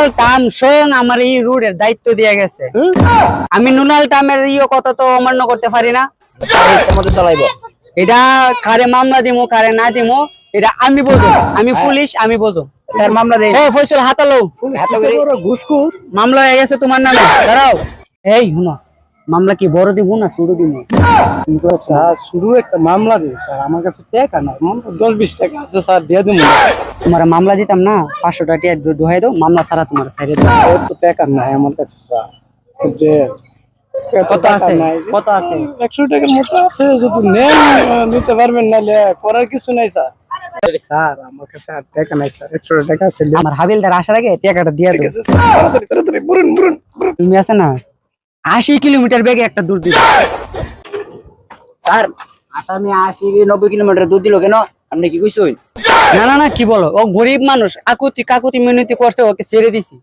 নুনাল টাম স্বয়ং আমার এই রুটের দায়িত্ব দিয়ে গেছে। আমি নুনাল টামের ইয়ে কথা তো অমান্য করতে পারি না। স্যার ইচ্ছা মতো চালাইবো। এটা কারে মামলা দিমু কারে না দিমু এটা আমি বোঝো। আমি পুলিশ আমি বোঝো। স্যার মামলা ও ফয়সল হাতালো হাতে মামলা হয়ে গেছে তোমার নামে। দাঁড়াও। এই শুনো মামলা কি বড় দিব না ছোট দিব স্যার শুরু একটা মামলা দিন স্যার আমার কাছে টাকা মামলা দশ বিশ টাকা আছে স্যার দিয়ে দিন তোমার মামলা দিতাম না পাঁচশো টাকা দোহাই দাও মামলা ছাড়া তোমার সাইডে টাকা নাই আমার কাছে যে। কত আছে? নাই কত আছে? একশো টাকার মতো আছে যদি নেন নিতে পারবেন নাহলে করার কিছু নাই স্যার। স্যার আমার কাছে আর টাকা নাই স্যার। একশো টাকা আছে আমার হাবিলদার আসার আগে টাকাটা দিয়ে। তুমি আছে না? আশি কিলোমিটার বেগে একটা দূর দিবে। স্যার আসামি আশি নব্বই কিলোমিটার দুধ দিল কেন? আপনি কি কইছেন? না না না, কি বলো? ও গরিব মানুষ। আকুতি, কাকুতি মিনতি করতে ওকে ছেড়ে দিছি।